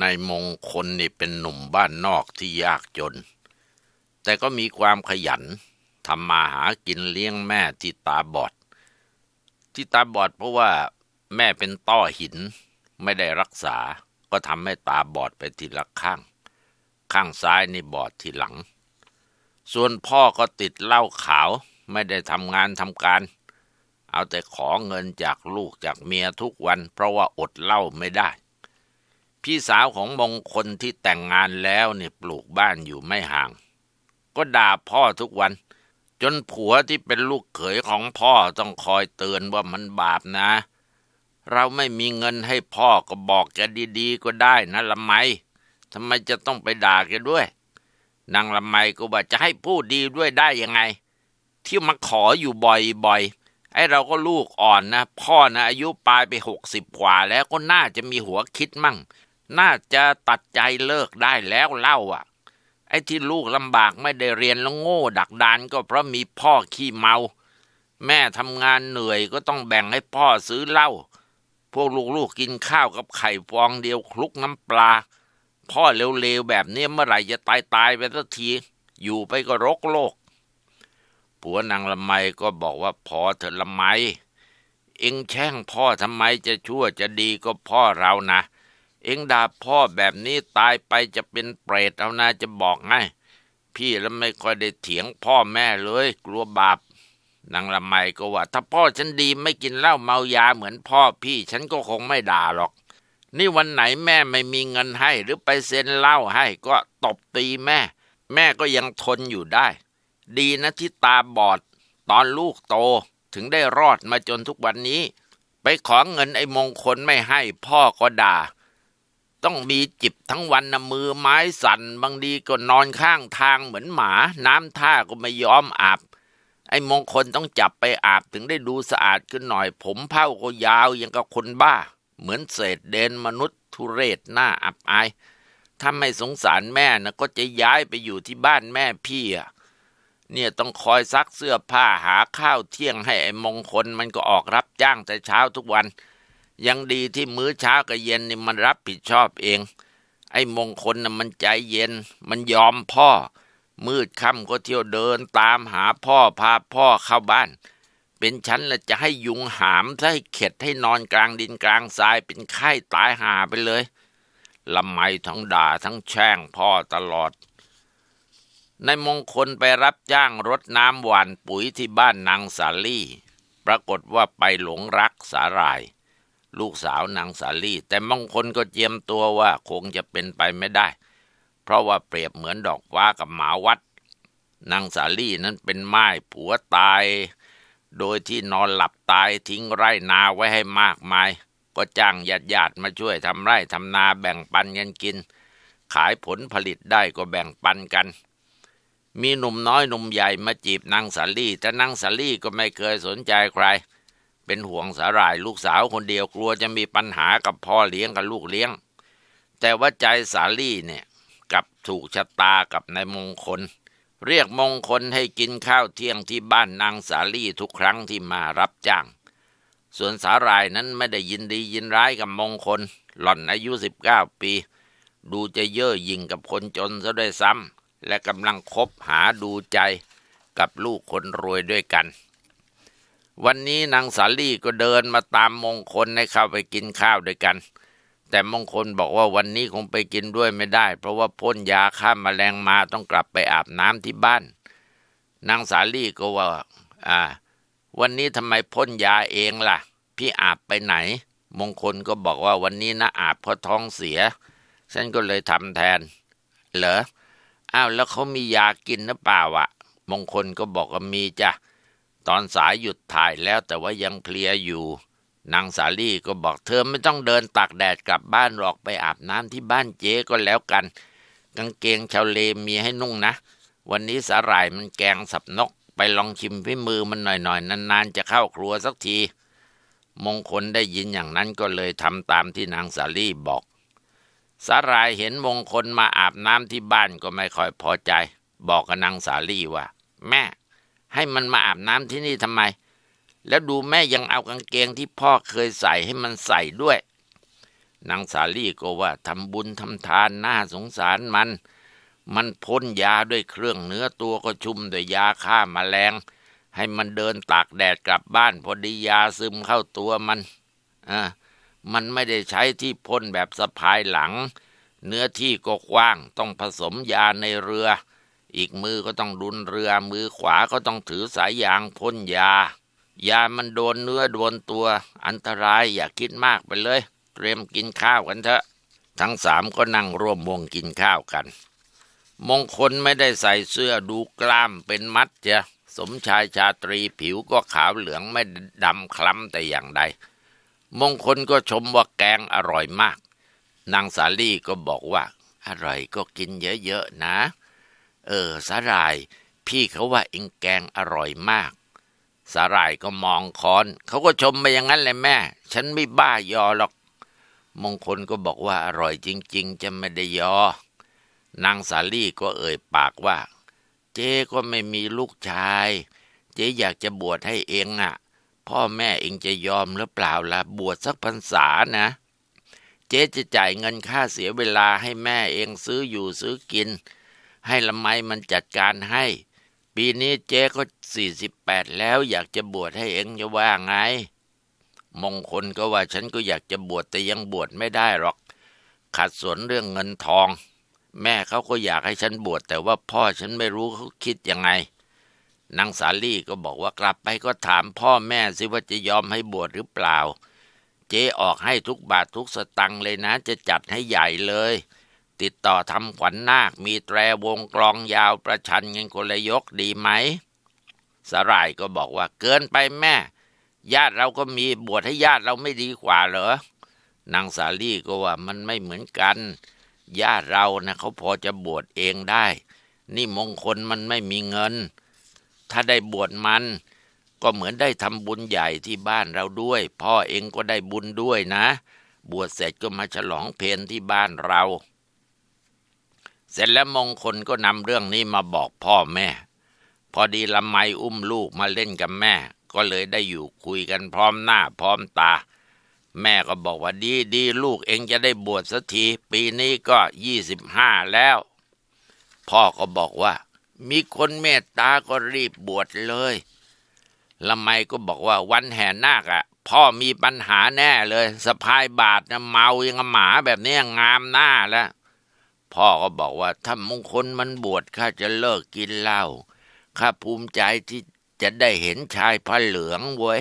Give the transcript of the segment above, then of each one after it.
ในมงคลนี่เป็นหนุ่มบ้านนอกที่ยากจน แต่ก็มีความขยันทำมาหากินเลี้ยงแม่ที่ตาบอด ที่ตาบอดเพราะว่าแม่เป็นต้อหินไม่ได้รักษา ก็ทำให้ตาบอดไปทีละข้าง ข้างซ้ายนี่บอดทีหลัง ส่วนพ่อก็ติดเหล้าขาวไม่ได้ทำงานทำการ เอาแต่ขอเงินจากลูกจากเมียทุกวัน เพราะว่าอดเหล้าไม่ได้ พี่สาวของมงคลที่แต่งงานแล้วเนี่ยปลูกบ้านอยู่ไม่ห่าง ก็ด่าพ่อทุกวัน จนผัวที่เป็นลูกเขยของพ่อต้องคอยเตือนว่ามันบาปนะ เราไม่มีเงินให้พ่อก็บอกแกดีๆ ก็ได้นะละไมทำไมจะต้องไปด่าแกด้วย นางละไมก็บอกจะให้พูดดีด้วยได้ยังไง ที่มาขออยู่บ่อยๆไอ้เราก็ลูกอ่อนนะ พ่อนะอายุปลายไปหกสิบกว่าแล้วก็น่าจะมีหัวคิดมั่ง น่าจะตัดใจเลิกได้แล้วเล่าอะ ไอ้ที่ลูกลำบากไม่ได้เรียนแล้วโง่ ดักดานก็เพราะมีพ่อขี้เมา แม่ทำงานเหนื่อยก็ต้องแบ่งให้พ่อซื้อเหล้าพวกลูกๆกินข้าวกับไข่ฟองเดียวคลุกน้ำปลา พ่อเร็วๆแบบนี้เมื่อไหร่จะตายตายไปสักที อยู่ไปก็รกโลก ผัวนางละไมก็บอกว่าพอเถอะละไม เอ็งแช่งพ่อทำไมจะชั่วจะดีก็พ่อเรานะ เอ็งด่าพ่อแบบนี้ตายไปจะเป็นเปรตเอานาจะบอกไงพี่แล้วไม่ค่อยได้เถียงพ่อแม่เลย กลัวบาปนางละไมก็ว่า ถ้าพ่อฉันดีไม่กินเหล้าเมายาเหมือนพ่อพี่ ฉันก็คงไม่ด่าหรอก นี่วันไหนแม่ไม่มีเงินให้ หรือไปเซ็นเหล้าให้ก็ตบตีแม่ แม่ก็ยังทนอยู่ได้ ดีนะที่ตาบอด ตอนลูกโตถึงได้รอดมาจนทุกวันนี้ ไปขอเงินไอ้มงคลไม่ให้พ่อก็ด่า ต้องมีจิบทั้งวันนะมือไม้สั่น บางดีก็นอนข้างทางเหมือนหมา น้ำท่าก็ไม่ยอมอาบ ไอ้มงคลต้องจับไปอาบถึงได้ดูสะอาดขึ้นหน่อย ผมเผ้าก็ยาวยังกับคนบ้า เหมือนเศษเดนมนุษย์ทุเรศหน้าอับอาย ถ้าไม่สงสารแม่นะก็จะย้ายไปอยู่ที่บ้านแม่พี่อะเนี่ยต้องคอยซักเสื้อผ้าหาข้าวเที่ยงให้ไอ้มงคลมันก็ออกรับจ้างแต่เช้าทุกวัน ยังดีที่มื้อเช้ากับเย็นนี่มันรับผิดชอบเอง ไอ้มงคลน่ะมันใจเย็น มันยอมพ่อ มืดค่ำก็เที่ยวเดินตามหาพ่อพาพ่อเข้าบ้าน เป็นฉันละจะให้ยุงหามถ้าให้เข็ดให้นอนกลางดินกลางทรายเป็นไข้ตายหาไปเลยลำไมทั้งด่าทั้งแช่งพ่อตลอดในมงคลไปรับจ้างรดน้ำหวานปุ๋ยที่บ้านนางสาลี่ ปรากฏว่าไปหลงรักสาหร่าย ลูกสาวนางสาลี่ แต่มงคลก็เจียมตัวว่าคงจะเป็นไปไม่ได้ เพราะว่าเปรียบเหมือนดอกฟ้ากับหมาวัด นางสาลี่นั้นเป็นไม้ผัวตาย โดยที่นอนหลับตายทิ้งไร่นาไว้ให้มากมาย ก็จ้างญาติญาติมาช่วยทำไร่ทำนาแบ่งปันกันกิน ขายผลผลิตได้ก็แบ่งปันกันมีหนุ่มน้อยหนุ่มใหญ่มาจีบนางสาลี่ แต่นางสาลี่ก็ไม่เคยสนใจใคร เป็นห่วงสาหร่ายลูกสาวคนเดียวกลัวจะมีปัญหากับพ่อเลี้ยงกับลูกเลี้ยง แต่ว่าใจสาลี่เนี่ยกับถูกชะตากับนายมงคล เรียกมงคลให้กินข้าวเที่ยงที่บ้านนางสาลี่ทุกครั้งที่มารับจ้าง ส่วนสาหร่ายนั้นไม่ได้ยินดียินร้ายกับมงคล หล่อนอายุสิบเก้าปี ดูจะเย่อหยิ่งกับคนจนซะด้วยซ้ำและกำลังคบหาดูใจกับลูกคนรวยด้วยกัน วันนี้นางสาลี่ก็เดินมาตามมงคลให้เข้าไปกินข้าวด้วยกัน แต่มงคลบอกว่าวันนี้คงไปกินด้วยไม่ได้ เพราะว่าพ่นยาฆ่าแมลงมาต้องกลับไปอาบน้ำที่บ้าน นางสาลี่ก็ว่า อ่า วันนี้ทำไมพ่นยาเองล่ะ พี่อาบไปไหน มงคลก็บอกว่าวันนี้นะอาบเพราะท้องเสีย ฉันก็เลยทำแทน เหรออ้าวแล้วเขามียากินหรือเปล่าอะมงคลก็บอกว่ามีจ้ะ ตอนสายหยุดถ่ายแล้วแต่ว่ายังเพลียอยู่ นางสาลี่ก็บอกเธอไม่ต้องเดินตากแดดกลับบ้านหรอกไปอาบน้ำที่บ้านเจ๊ก็แล้วกัน กางเกงชาวเลมีให้นุ่งนะ วันนี้สาหร่ายมันแกงสับนก ไปลองชิมฝีมือมันหน่อยๆ นานๆ จะเข้าครัวสักที มงคลได้ยินอย่างนั้นก็เลยทำตามที่นางสาลี่บอกสาหร่ายเห็นมงคลมาอาบน้ำที่บ้านก็ไม่ค่อยพอใจ บอกกับนางสาลี่ว่า แม่ ให้มันมาอาบน้ำที่นี่ทำไม แล้วดูแม่ยังเอากางเกงที่พ่อเคยใส่ให้มันใส่ด้วย นางสาลี่ก็ว่าทำบุญทำทานน่าสงสารมัน มันพ่นยาด้วยเครื่องเนื้อตัวก็ชุ่มด้วยยาฆ่ามาแมลง ให้มันเดินตากแดดกลับบ้านพอดียาซึมเข้าตัวมันอ่ามันไม่ได้ใช้ที่พ่นแบบสะพายหลัง เนื้อที่ก็กว้างต้องผสมยาในเรือ อีกมือก็ต้องดุนเรือ มือขวาก็ต้องถือสายยางพ่นยา ยามันโดนเนื้อโดนตัว อันตรายอย่าคิดมากไปเลย เตรียมกินข้าวกันเถอะ ทั้งสามก็นั่งร่วมวงกินข้าวกัน มงคลไม่ได้ใส่เสื้อดูกล้ามเป็นมัดเจ้ะสมชายชาตรีผิวก็ขาวเหลืองไม่ดำคล้ำแต่อย่างใด มงคลก็ชมว่าแกงอร่อยมาก นางสาลี่ก็บอกว่า อร่อยก็กินเยอะๆนะ เออสาหร่าย พี่เขาว่าเองแกงอร่อยมาก สาหร่ายก็มองคอน เขาก็ชมไปอย่างนั้นเลยแม่ ฉันไม่บ้ายอหรอก มงคลก็บอกว่าอร่อยจริง ๆ จะไม่ได้ยอ นางสาลี่ก็เอ่ยปากว่า เจ๊ก็ไม่มีลูกชาย เจ๊อยากจะบวชให้เองอะ พ่อแม่เองจะยอมหรือเปล่าล่ะบวชสักพรรษานะเจ๊จะจ่ายเงินค่าเสียเวลาให้แม่เองซื้ออยู่ซื้อกิน ให้ละไมมันจัดการให้ ปีนี้เจ๊ก็สี่สิบแปดแล้วอยากจะบวชให้เองจะว่าไง มงคลก็ว่าฉันก็อยากจะบวชแต่ยังบวชไม่ได้หรอก ขัดสนเรื่องเงินทอง แม่เขาก็อยากให้ฉันบวชแต่ว่าพ่อฉันไม่รู้เขาคิดยังไงนางสาลี่ก็บอกว่ากลับไปก็ถามพ่อแม่สิว่าจะยอมให้บวชหรือเปล่า เจ๊ออกให้ทุกบาททุกสตังค์เลยนะจะจัดให้ใหญ่เลย ติดต่อทำขวัญนาค มีแตรวงกลองยาวประชันเงินคนละยกดีไหม สรายก็บอกว่าเกินไปแม่ ญาติเราก็มีบวชให้ญาติเราไม่ดีกว่าเหรอ นางสาลี่ก็ว่ามันไม่เหมือนกัน ญาติเรานะเขาพอจะบวชเองได้ นี่มงคลมันไม่มีเงิน ถ้าได้บวชมัน ก็เหมือนได้ทำบุญใหญ่ที่บ้านเราด้วย พ่อเองก็ได้บุญด้วยนะ บวชเสร็จก็มาฉลองเพลที่บ้านเรา เสร็จแล้วมงคลก็นำเรื่องนี้มาบอกพ่อแม่ พอดีละไมอุ้มลูกมาเล่นกับแม่ ก็เลยได้อยู่คุยกันพร้อมหน้าพร้อมตา แม่ก็บอกว่าดีดีลูกเองจะได้บวชสักที ปีนี้ก็ยี่สิบห้าแล้ว พ่อก็บอกว่า มีคนเมตตาก็รีบบวชเลยละไมก็บอกว่าวันแห่นาคอะพ่อมีปัญหาแน่เลยสะพายบาทนะเมายังหมาแบบนี้งามหน้าแล้ว พ่อก็บอกว่าถ้ามงคลมันบวชข้าจะเลิกกินเหล้าข้าภูมิใจที่จะได้เห็นชายผ้าเหลืองเว้ย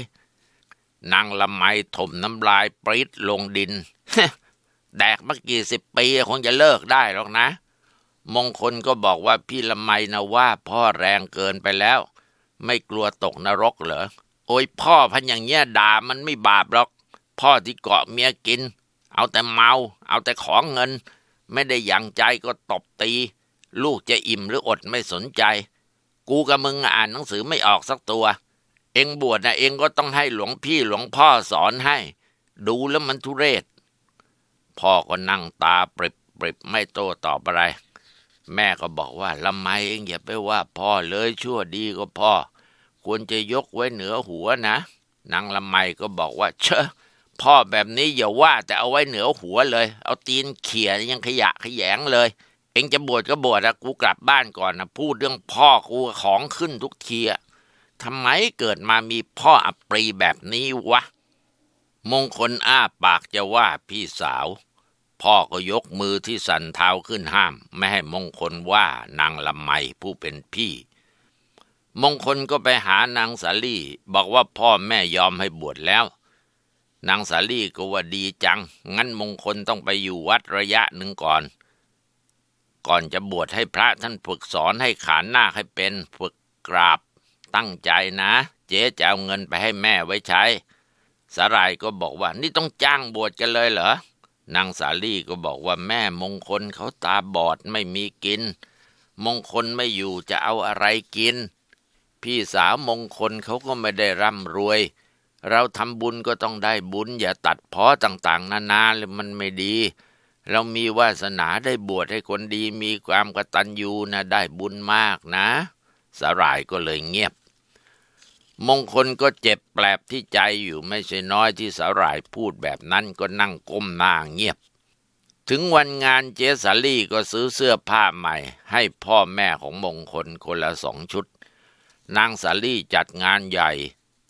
นางละไมถมน้ำลายปริดลงดิน แดกมากี่สิบปีคงจะเลิกได้หรอกนะ มงคลก็บอกว่าพี่ละไมนะว่าพ่อแรงเกินไปแล้ว ไม่กลัวตกนรกเหรอ โอ้ยพ่อพันอย่างเงี้ยด่ามันไม่บาปหรอก พ่อที่เกาะเมียกิน เอาแต่เมา เอาแต่ของเงิน ไม่ได้ยังใจก็ตบตี ลูกจะอิ่มหรืออดไม่สนใจ กูกับมึงอ่านหนังสือไม่ออกสักตัว เองบวชนะเองก็ต้องให้หลวงพี่หลวงพ่อสอนให้ ดูแล้วมันทุเรศ พ่อก็นั่งตาปริบปริบไม่โต้ตอบอะไร แม่ก็บอกว่าละไมเองอย่าไปว่าพ่อเลยชั่วดีก็พ่อ ควรจะยกไว้เหนือหัวนะนางละไมก็บอกว่า เชอะ พ่อแบบนี้อย่าว่าแต่เอาไว้เหนือหัวเลย เอาตีนเขี่ยยังขยะขยงเลย เองจะบวชก็บวชอะกูกลับบ้านก่อนนะพูดเรื่องพ่อกูของขึ้นทุกทีอะทำไมเกิดมามีพ่ออัปรีแบบนี้วะ มงคลอ้าปากจะว่าพี่สาว พ่อก็ยกมือที่สันเท้าขึ้นห้าม ไม่ให้มงคลว่านางละไมผู้เป็นพี่ มงคลก็ไปหานางสาลี่ บอกว่าพ่อแม่ยอมให้บวชแล้ว นางสาลี่ก็ว่าดีจัง งั้นมงคลต้องไปอยู่วัดระยะหนึ่งก่อน ก่อนจะบวชให้พระท่านฝึกสอนให้ขานหน้าให้เป็น ฝึกกราบ ตั้งใจนะ เจ๊จะเอาเงินไปให้แม่ไว้ใช้ สารายก็บอกว่า นี่ต้องจ้างบวชกันเลยเหรอ นางสาลี่ก็บอกว่าแม่มงคลเขาตาบอดไม่มีกิน มงคลไม่อยู่จะเอาอะไรกิน พี่สาวมงคลเขาก็ไม่ได้ร่ำรวย เราทำบุญก็ต้องได้บุญ อย่าตัดเพ้อต่างๆ นานาเลยมันไม่ดี เรามีวาสนาได้บวชให้คนดีมีความกตัญญูนะได้บุญมากนะ สรายก็เลยเงียบ มงคลก็เจ็บแปลบที่ใจอยู่ไม่ใช่น้อยที่สรายพูดแบบนั้นก็นั่งก้มหน้าเงียบ ถึงวันงานเจสาลี่ก็ซื้อเสื้อผ้าใหม่ ให้พ่อแม่ของมงคลคนละสองชุด นางสาลี่จัดงานใหญ่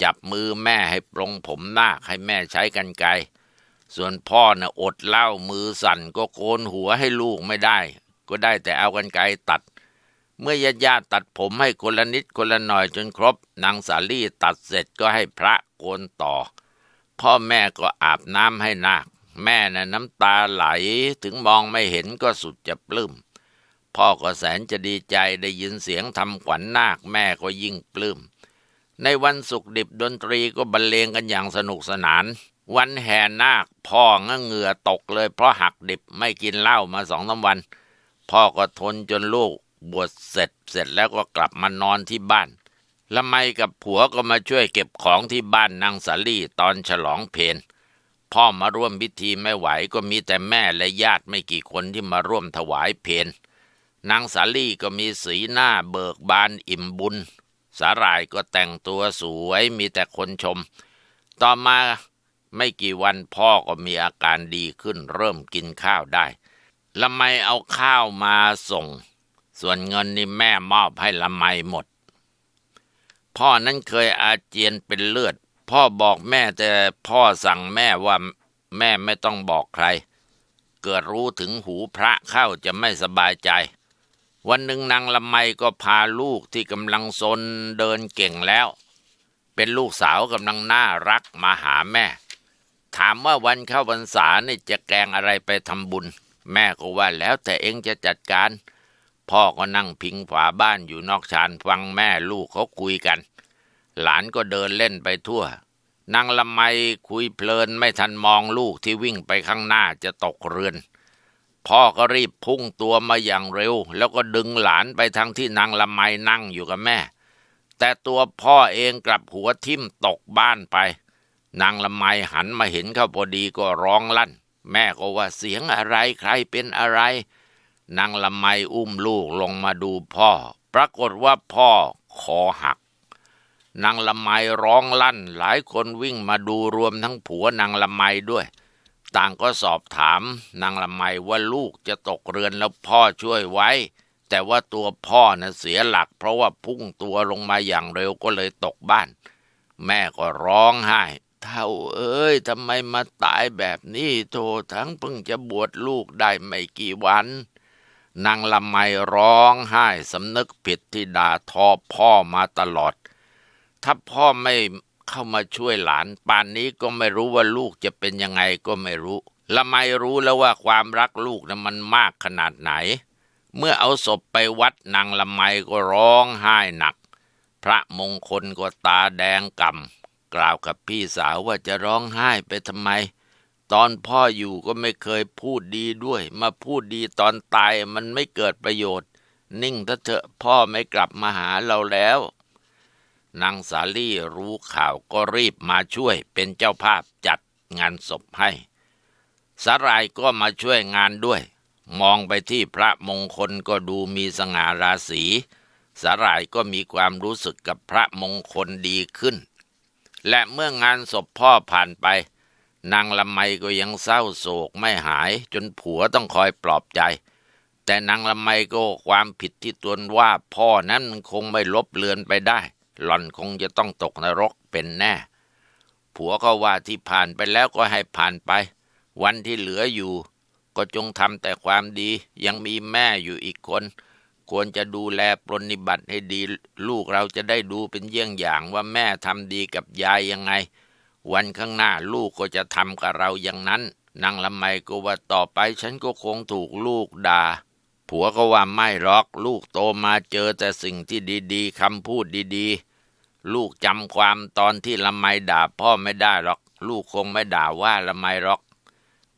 จับมือแม่ให้ปรงผมนาคให้แม่ใช้กันไกส่วนพ่อน่ะอดเล้ามือสั่นก็โกนหัวให้ลูกไม่ได้ ก็ได้แต่เอากันไกตัด เมื่อญาติญาติตัดผมให้คนละนิดคนละหน่อยจนครบนางสาลี่ตัดเสร็จก็ให้พระโกนต่อ พ่อแม่ก็อาบน้ำให้นาค แม่น่ะน้ำตาไหลถึงมองไม่เห็นก็สุดจะปลื้มพ่อก็แสนจะดีใจได้ยินเสียงทำขวัญนาคแม่ก็ยิ่งปลื้ม ในวันศุกร์ดิบดนตรีก็บรรเลงกันอย่างสนุกสนาน วันแห่นาคพ่อก็เหงื่อตกเลย เพราะหักดิบไม่กินเหล้ามาสองสาวัน พ่อก็ทนจนลูกบวชเสร็จเสร็จแล้วก็กลับมานอนที่บ้านละไมกับผัวก็มาช่วยเก็บของที่บ้านนางสาลี่ตอนฉลองเพนพ่อมาร่วมพิธีไม่ไหวก็มีแต่แม่และญาติไม่กี่คนที่มาร่วมถวายเพนนางสาลี่ก็มีสีหน้าเบิกบานอิ่มบุญ สาหร่ายก็แต่งตัวสวยมีแต่คนชม ต่อมาไม่กี่วันพ่อก็มีอาการดีขึ้นเริ่มกินข้าวได้ละไมเอาข้าวมาส่ง ส่วนเงินนี่แม่มอบให้ละไมหมด พ่อนั้นเคยอาเจียนเป็นเลือด พ่อบอกแม่แต่พ่อสั่งแม่ว่าแม่ไม่ต้องบอกใคร เกิดรู้ถึงหูพระเข้าจะไม่สบายใจ วันหนึ่งนางละไมก็พาลูกที่กำลังซนเดินเก่งแล้ว เป็นลูกสาวกำลังน่ารักมาหาแม่ ถามว่าวันเข้าพรรษานี่จะแกงอะไรไปทำบุญ แม่ก็ว่าแล้วแต่เองจะจัดการ พ่อก็นั่งพิงฝาบ้านอยู่นอกชานฟังแม่ลูกเขาคุยกัน หลานก็เดินเล่นไปทั่วนางละไมคุยเพลินไม่ทันมองลูกที่วิ่งไปข้างหน้าจะตกเรือน พ่อก็รีบพุ่งตัวมาอย่างเร็ว แล้วก็ดึงหลานไปทางที่นางละไมนั่งอยู่กับแม่ แต่ตัวพ่อเองกลับหัวทิ่มตกบ้านไป นางละไมหันมาเห็นเขาพอดีก็ร้องลั่น แม่ก็ว่าเสียงอะไรใครเป็นอะไร นางละไมอุ้มลูกลงมาดูพ่อ ปรากฏว่าพ่อคอหักนางละไมร้องลั่น หลายคนวิ่งมาดูรวมทั้งผัวนางละไมด้วย ต่างก็สอบถามนางละไมว่าลูกจะตกเรือนแล้วพ่อช่วยไว้ แต่ว่าตัวพ่อน่ะเสียหลัก เพราะว่าพุ่งตัวลงมาอย่างเร็วก็เลยตกบ้าน แม่ก็ร้องไห้ เท่าเอ้ยทำไมมาตายแบบนี้โททั้งเพิ่งจะบวชลูกได้ไม่กี่วัน นางละไมร้องไห้สำนึกผิดที่ด่าทอพ่อมาตลอด ถ้าพ่อไม่ เข้ามาช่วยหลาน ป่านนี้ก็ไม่รู้ว่าลูกจะเป็นยังไงก็ไม่รู้ละไมรู้แล้วว่าความรักลูกนะมันมากขนาดไหน เมื่อเอาศพไปวัดนางละไมก็ร้องไห้หนัก พระมงคลก็ตาแดงกำกล่าวกับพี่สาวว่าจะร้องไห้ไปทำไม ตอนพ่ออยู่ก็ไม่เคยพูดดีด้วย มาพูดดีตอนตายมันไม่เกิดประโยชน์ นิ่งถ้าเถอะพ่อไม่กลับมาหาเราแล้ว นางสาลี่รู้ข่าวก็รีบมาช่วยเป็นเจ้าภาพจัดงานศพให้ สารายก็มาช่วยงานด้วย มองไปที่พระมงคลก็ดูมีสง่าราศีสารายก็มีความรู้สึกกับพระมงคลดีขึ้น และเมื่องานศพพ่อผ่านไป นางละไมก็ยังเศร้าโศกไม่หายจนผัวต้องคอยปลอบใจ แต่นางละไมก็ความผิดที่ตนว่าพ่อนั้นมันคงไม่ลบเลือนไปได้ หล่อนคงจะต้องตกนรกเป็นแน่ ผัวก็ว่าที่ผ่านไปแล้วก็ให้ผ่านไป วันที่เหลืออยู่ ก็จงทำแต่ความดี ยังมีแม่อยู่อีกคน ควรจะดูแลปรนนิบัติให้ดี ลูกเราจะได้ดูเป็นเยี่ยงอย่างว่าแม่ทำดีกับยายยังไง วันข้างหน้าลูกก็จะทำกับเราอย่างนั้นนางละไมก็ว่าต่อไปฉันก็คงถูกลูกด่า ผัวก็ว่าไม่หรอกลูกโตมาเจอแต่สิ่งที่ดีๆคำพูดดีๆ ลูกจำความตอนที่ละไมด่าพ่อไม่ได้หรอก ลูกคงไม่ด่าว่าละไมหรอก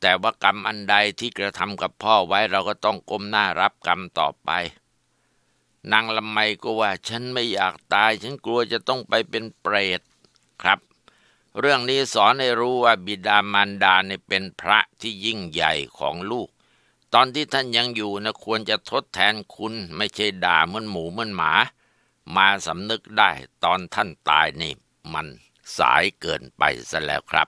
แต่ว่ากรรมอันใดที่กระทำกับพ่อไว้เราก็ต้องก้มหน้ารับกรรมต่อไป นางละไมก็ว่าฉันไม่อยากตาย ฉันกลัวจะต้องไปเป็นเปรตครับ เรื่องนี้สอนให้รู้ว่าบิดามารดาเนี่ยเป็นพระที่ยิ่งใหญ่ของลูก ตอนที่ท่านยังอยู่นะควรจะทดแทนคุณไม่ใช่ด่าเหมือนหมูเหมือนหมา มาสำนึกได้ตอนท่านตายนี่ มันสายเกินไปซะแล้วครับ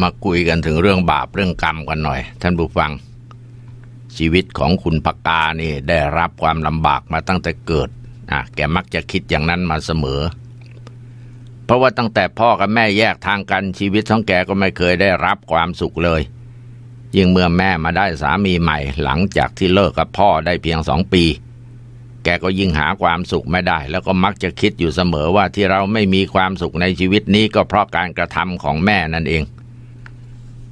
มาคุยกันถึงเรื่องบาปเรื่องกรรมกันหน่อย ท่านผู้ฟัง ชีวิตของคุณปากกานี่ได้รับความลำบากมาตั้งแต่เกิดอะแกมักจะคิดอย่างนั้นมาเสมอ เพราะว่าตั้งแต่พ่อกับแม่แยกทางกันชีวิตของแกก็ไม่เคยได้รับความสุขเลย ยิ่งเมื่อแม่มาได้สามีใหม่ หลังจากที่เลิกกับพ่อได้เพียงสองปี แกก็ยิ่งหาความสุขไม่ได้ แล้วก็มักจะคิดอยู่เสมอว่าที่เราไม่มีความสุขในชีวิตนี้ก็เพราะการกระทำของแม่นั่นเอง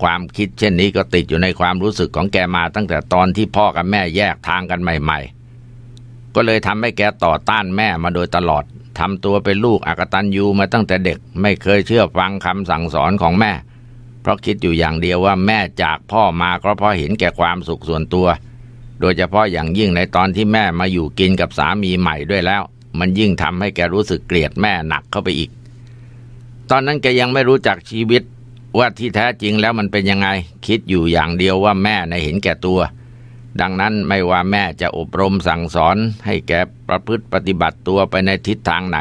ความคิดเช่นนี้ก็ติดอยู่ในความรู้สึกของแกมาตั้งแต่ตอนที่พ่อกับแม่แยกทางกันใหม่ ๆก็เลยทำให้แกต่อต้านแม่มาโดยตลอด ทำตัวเป็นลูกอกตันยูมาตั้งแต่เด็กไม่เคยเชื่อฟังคำสั่งสอนของแม่ เพราะคิดอยู่อย่างเดียวว่าแม่จากพ่อมาก็เพราะเห็นแก่ความสุขส่วนตัว โดยเฉพาะอย่างยิ่งในตอนที่แม่มาอยู่กินกับสามีใหม่ด้วยแล้ว มันยิ่งทำให้แกรู้สึกเกลียดแม่หนักเข้าไปอีก ตอนนั้นแกยังไม่รู้จักชีวิตว่าที่แท้จริงแล้วมันเป็นยังไง คิดอยู่อย่างเดียวว่าแม่ในเห็นแก่ตัว ดังนั้นไม่ว่าแม่จะอบรมสั่งสอน ให้แกประพฤติปฏิบัติตัวไปในทิศทางไหน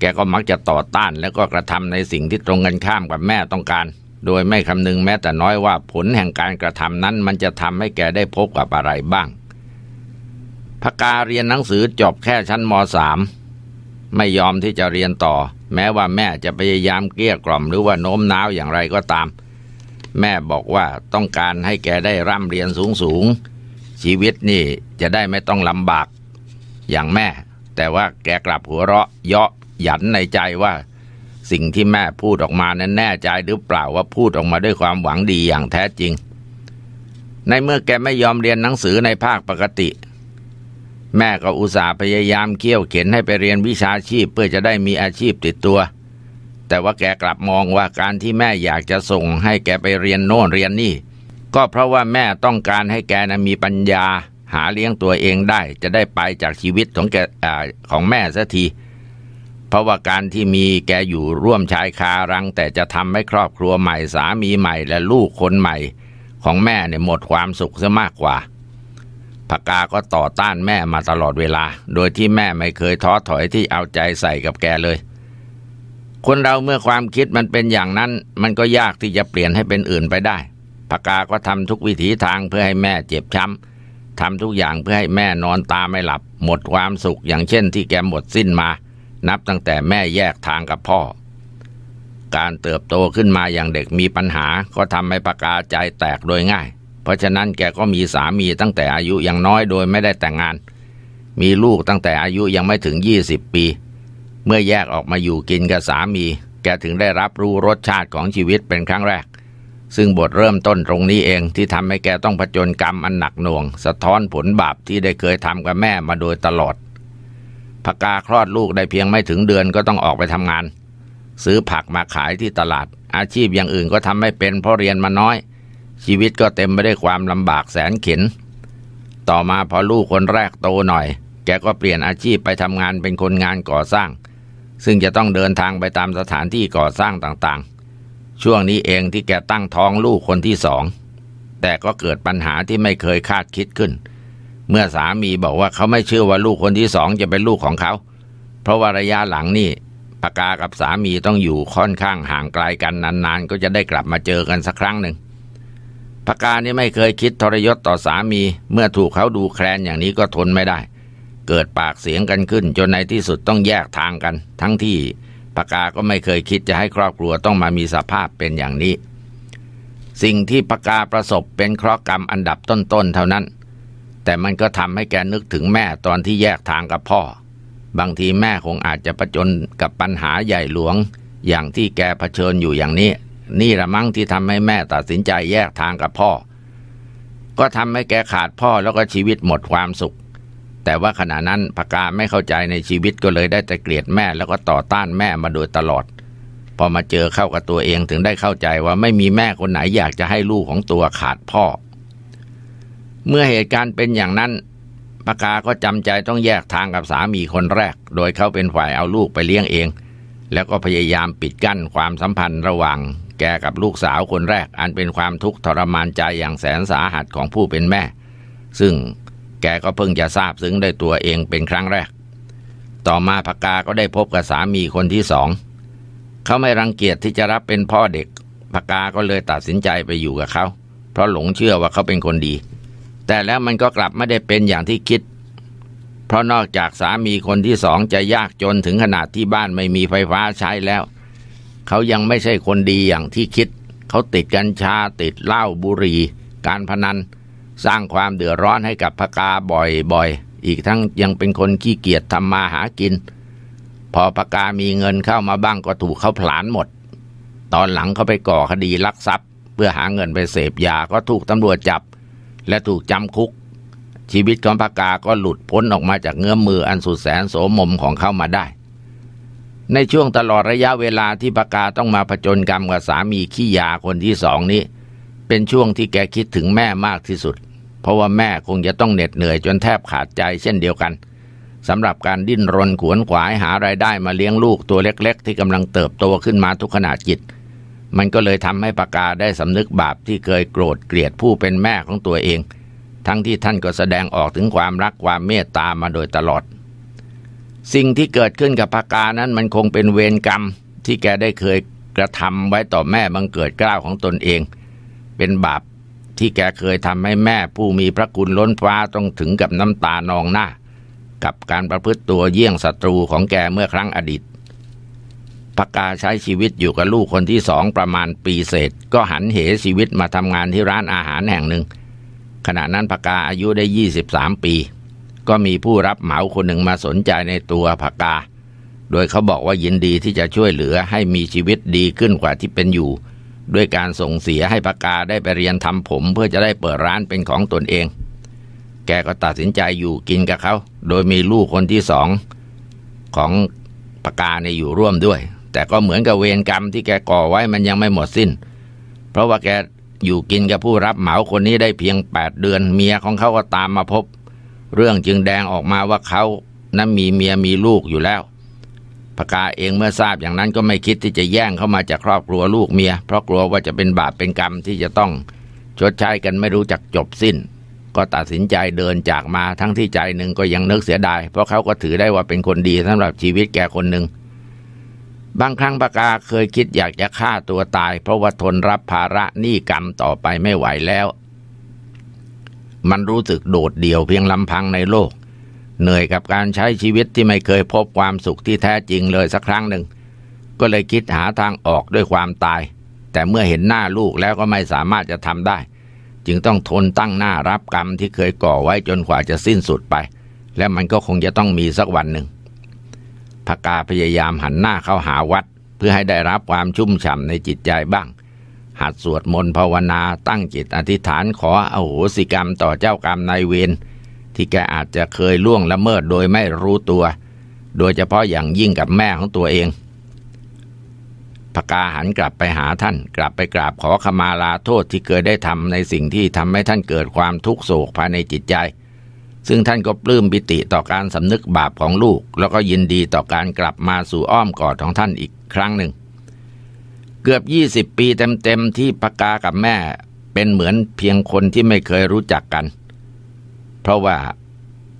แกก็มักจะต่อต้านแล้วก็กระทำในสิ่งที่ตรงกันข้ามกับแม่ต้องการ โดยไม่คำนึงแม้แต่น้อยว่าผลแห่งการกระทำนั้นมันจะทำให้แกได้พบกับอะไรบ้างพกาเรียนหนังสือจบแค่ชั้นมสามไม่ยอมที่จะเรียนต่อ แม้ว่าแม่จะพยายามเกลี้ยกล่อมหรือว่าโน้มน้าวอย่างไรก็ตามแม่บอกว่าต้องการให้แกได้ร่ำเรียนสูงสูง ชีวิตนี่จะได้ไม่ต้องลำบากอย่างแม่ แต่ว่าแกกลับหัวเราะเยาะหยันในใจว่า สิ่งที่แม่พูดออกมานั้นแน่ใจหรือเปล่าว่าพูดออกมาด้วยความหวังดีอย่างแท้จริง ในเมื่อแกไม่ยอมเรียนหนังสือในภาคปกติ แม่ก็อุตส่าห์พยายามเคี่ยวเข็นให้ไปเรียนวิชาชีพเพื่อจะได้มีอาชีพติดตัว แต่ว่าแกกลับมองว่าการที่แม่อยากจะส่งให้แกไปเรียนโน่นเรียนนี่ ก็เพราะว่าแม่ต้องการให้แกนะมีปัญญา หาเลี้ยงตัวเองได้ จะได้ไปจากชีวิตของแกอของแม่สักที เพราะว่าการที่มีแกอยู่ร่วมชายคารัง แต่จะทำให้ครอบครัวใหม่สามีใหม่ และลูกคนใหม่ ของแม่เนี่ยหมดความสุขซะมากกว่าพกาก็ต่อต้านแม่มาตลอดเวลา โดยที่แม่ไม่เคยท้อถอยที่เอาใจใส่กับแกเลย คนเราเมื่อความคิดมันเป็นอย่างนั้น มันก็ยากที่จะเปลี่ยนให้เป็นอื่นไปได้ พกาก็ทำทุกวิถีทางเพื่อให้แม่เจ็บช้ำทำทุกอย่างเพื่อให้แม่นอนตาไม่หลับ หมดความสุขอย่างเช่นที่แกหมดสิ้นมา นับตั้งแต่แม่แยกทางกับพ่อ การเติบโตขึ้นมาอย่างเด็กมีปัญหา ก็ทำให้ปากาใจแตกโดยง่าย เพราะฉะนั้นแกก็มีสามีตั้งแต่อายุยังน้อยโดยไม่ได้แต่งงาน มีลูกตั้งแต่อายุยังไม่ถึง 20 ปี เมื่อแยกออกมาอยู่กินกับสามี แกถึงได้รับรู้รสชาติของชีวิตเป็นครั้งแรก ซึ่งบทเริ่มต้นตรงนี้เองที่ทำให้แกต้องผจญกรรมอันหนักหน่วง สะท้อนผลบาปที่ได้เคยทำกับแม่มาโดยตลอดพกาคลอดลูกได้เพียงไม่ถึงเดือนก็ต้องออกไปทำงาน ซื้อผักมาขายที่ตลาด อาชีพอย่างอื่นก็ทำไม่เป็นเพราะเรียนมาน้อย ชีวิตก็เต็มไปด้วยความลำบากแสนเข็น ต่อมาพอลูกคนแรกโตหน่อย แกก็เปลี่ยนอาชีพไปทำงานเป็นคนงานก่อสร้าง ซึ่งจะต้องเดินทางไปตามสถานที่ก่อสร้างต่างๆ ช่วงนี้เองที่แกตั้งท้องลูกคนที่สอง แต่ก็เกิดปัญหาที่ไม่เคยคาดคิดขึ้น เมื่อสามีบอกว่าเขาไม่เชื่อว่าลูกคนที่สองจะเป็นลูกของเขา เพราะว่าระยะหลังนี่ปากากับสามีต้องอยู่ค่อนข้างห่างไกลกันนานๆ ก็จะได้กลับมาเจอกันสักครั้งหนึ่งปากานี่ไม่เคยคิดทรยศต่อสามี เมื่อถูกเขาดูแคลนอย่างนี้ก็ทนไม่ได้ เกิดปากเสียงกันขึ้น จนในที่สุดต้องแยกทางกัน ทั้งที่ ปากาก็ไม่เคยคิดจะให้ครอบครัวต้องมามีสภาพเป็นอย่างนี้ สิ่งที่ปากาประสบเป็นเคราะห์กรรมอันดับต้นๆเท่านั้น แต่มันก็ทำให้แกนึกถึงแม่ตอนที่แยกทางกับพ่อ บางทีแม่คงอาจจะประจนกับปัญหาใหญ่หลวง อย่างที่แกเผชิญอยู่อย่างนี้ นี่ละมั้งที่ทำให้แม่ตัดสินใจแยกทางกับพ่อ ก็ทำให้แกขาดพ่อแล้วก็ชีวิตหมดความสุข แต่ว่าขณะนั้นปากาไม่เข้าใจในชีวิตก็เลยได้แต่เกลียดแม่แล้วก็ต่อต้านแม่มาโดยตลอด พอมาเจอเข้ากับตัวเองถึงได้เข้าใจว่าไม่มีแม่คนไหนอยากจะให้ลูกของตัวขาดพ่อ เมื่อเหตุการณ์เป็นอย่างนั้นปากาก็จำใจต้องแยกทางกับสามีคนแรก โดยเขาเป็นฝ่ายเอาลูกไปเลี้ยงเอง แล้วก็พยายามปิดกั้นความสัมพันธ์ระหว่าง แกกับลูกสาวคนแรก อันเป็นความทุกข์ทรมานใจอย่างแสนสาหัสของผู้เป็นแม่ ซึ่ง แกก็เพิ่งจะทราบซึ้งได้ตัวเองเป็นครั้งแรก ต่อมาพกาก็ได้พบกับสามีคนที่สอง เขาไม่รังเกียจที่จะรับเป็นพ่อเด็กพกาก็เลยตัดสินใจไปอยู่กับเขา เพราะหลงเชื่อว่าเขาเป็นคนดี แต่แล้วมันก็กลับไม่ได้เป็นอย่างที่คิด เพราะนอกจากสามีคนที่สองจะยากจนถึงขนาดที่บ้านไม่มีไฟฟ้าใช้แล้ว เขายังไม่ใช่คนดีอย่างที่คิด เขาติดกัญชาติดเหล้าบุหรี่ การพนัน สร้างความเดือดร้อนให้กับพกาบ่อยๆ อีกทั้งยังเป็นคนขี้เกียจทำมาหากิน พอพกามีเงินเข้ามาบ้างก็ถูกเขาผลาญหมด ตอนหลังเขาไปก่อคดีลักทรัพย์ เพื่อหาเงินไปเสพยาก็ถูกตำรวจจับ และถูกจำคุก ชีวิตของพกาก็หลุดพ้นออกมาจากเงื้อมมืออันสุดแสนโสมมของเขามาได้ ในช่วงตลอดระยะเวลาที่ปากาต้องมาผจญกรรมกับสามีขี้ยาคนที่สองนี้ เป็นช่วงที่แกคิดถึงแม่มากที่สุด เพราะว่าแม่คงจะต้องเหน็ดเหนื่อยจนแทบขาดใจเช่นเดียวกันสำหรับการดิ้นรนขวนขวายหารายได้มาเลี้ยงลูกตัวเล็ก ๆ ที่กำลังเติบโตขึ้นมาทุกขณะจิต มันก็เลยทำให้ปากาได้สำนึกบาปที่เคยโกรธเกลียดผู้เป็นแม่ของตัวเอง ทั้งที่ท่านก็แสดงออกถึงความรักความเมตตามาโดยตลอด สิ่งที่เกิดขึ้นกับปากานั้นมันคงเป็นเวรกรรมที่แกได้เคยกระทำไว้ต่อแม่บังเกิดเกล้าวของตนเอง เป็นบาป ที่แกเคยทำให้แม่ผู้มีพระคุณล้นฟ้าต้องถึงกับน้ำตานองหน้า กับการประพฤติตัวเยี่ยงศัตรูของแกเมื่อครั้งอดีตปากาใช้ชีวิตอยู่กับลูกคนที่สองประมาณปีเศษ ก็หันเหชีวิตมาทำงานที่ร้านอาหารแห่งหนึ่ง ขณะนั้นปากาอายุได้ 23 ปี ก็มีผู้รับเหมาคนหนึ่งมาสนใจในตัวปากา โดยเขาบอกว่ายินดีที่จะช่วยเหลือให้มีชีวิตดีขึ้นกว่าที่เป็นอยู่ ด้วยการส่งเสียให้ปากาได้ไปเรียนทำผม เพื่อจะได้เปิดร้านเป็นของตนเอง แกก็ตัดสินใจอยู่กินกับเขา โดยมีลูกคนที่สองของปากาเนี่ยอยู่ร่วมด้วย แต่ก็เหมือนกับเวรกรรมที่แกก่อไว้มันยังไม่หมดสิ้น เพราะว่าแกอยู่กินกับผู้รับเหมาคนนี้ได้เพียงแปดเดือน เมียของเขาก็ตามมาพบ เรื่องจึงแดงออกมาว่าเขานั้นมีเมียมีลูกอยู่แล้ว ปากาเองเมื่อทราบอย่างนั้นก็ไม่คิดที่จะแย่งเข้ามาจากครอบครัวลูกเมีย เพราะกลัวว่าจะเป็นบาปเป็นกรรมที่จะต้องชดใช้กันไม่รู้จักจบสิ้น ก็ตัดสินใจเดินจากมาทั้งที่ใจหนึ่งก็ยังนึกเสียดาย เพราะเขาก็ถือได้ว่าเป็นคนดีสำหรับชีวิตแกคนหนึ่งบางครั้งปากาเคยคิดอยากจะฆ่าตัวตาย เพราะว่าทนรับภาระหนี้กรรมต่อไปไม่ไหวแล้ว มันรู้สึกโดดเดี่ยวเพียงลำพังในโลก เหนื่อยกับการใช้ชีวิตที่ไม่เคยพบความสุขที่แท้จริงเลยสักครั้งหนึ่ง ก็เลยคิดหาทางออกด้วยความตาย แต่เมื่อเห็นหน้าลูกแล้วก็ไม่สามารถจะทำได้ จึงต้องทนตั้งหน้ารับกรรมที่เคยก่อไว้จนกว่าจะสิ้นสุดไป และมันก็คงจะต้องมีสักวันหนึ่งพกาพยายามหันหน้าเข้าหาวัด เพื่อให้ได้รับความชุ่มฉ่ำในจิตใจบ้าง หัดสวดมนต์ภาวนาตั้งจิตอธิษฐานขออโหสิกรรมต่อเจ้ากรรมนายเวร ที่แกอาจจะเคยล่วงละเมิดโดยไม่รู้ตัว โดยเฉพาะอย่างยิ่งกับแม่ของตัวเองพกาหันกลับไปหาท่าน กลับไปกราบขอขมาลาโทษที่เคยได้ทำในสิ่งที่ทำให้ท่านเกิดความทุกข์โศกภายในจิตใจ ซึ่งท่านก็ปลื้มปิติต่อการสำนึกบาปของลูก แล้วก็ยินดีต่อการกลับมาสู่อ้อมกอดของท่านอีกครั้งหนึ่ง เกือบ 20 ปีเต็มๆที่ปากากับแม่เป็นเหมือนเพียงคนที่ไม่เคยรู้จักกัน เพราะว่า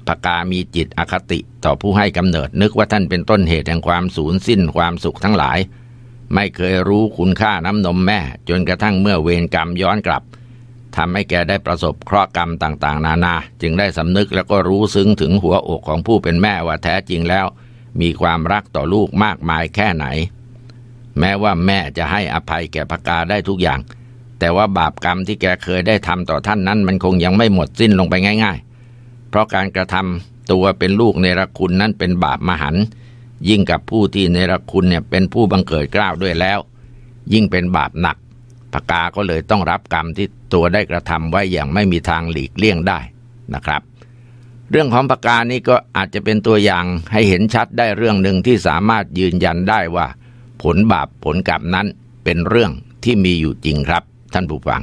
ปากามีจิตอคติต่อผู้ให้กำเนิดนึกว่าท่านเป็นต้นเหตุแห่งความสูญสิ้นความสุขทั้งหลาย ไม่เคยรู้คุณค่าน้ำนมแม่ จนกระทั่งเมื่อเวรกรรมย้อนกลับทำให้แกได้ประสบเคราะห์กรรมต่างๆ นานา จึงได้สำนึกแล้วก็รู้ซึ้งถึงหัวอกของผู้เป็นแม่ว่าแท้จริงแล้ว มีความรักต่อลูกมากมายแค่ไหน แม้ว่าแม่จะให้อภัยแก่ปากาได้ทุกอย่าง แต่ว่าบาปกรรมที่แกเคยได้ทำต่อท่านนั้น มันคงยังไม่หมดสิ้นลงไปง่ายๆ เพราะการกระทำตัวเป็นลูกในรคุณนั้นเป็นบาปมหัน ยิ่งกับผู้ที่ในรคุณเนี่ยเป็นผู้บังเกิดกล้าวด้วยแล้ว ยิ่งเป็นบาปหนักปากาก็เลยต้องรับกรรมที่ตัวได้กระทำไว้อย่างไม่มีทางหลีกเลี่ยงได้นะครับ เรื่องของปากานี้ก็อาจจะเป็นตัวอย่างให้เห็นชัดได้เรื่องหนึ่งที่สามารถยืนยันได้ว่า ผลบาปผลกรรมนั้นเป็นเรื่องที่มีอยู่จริงครับ ท่านผู้ฟัง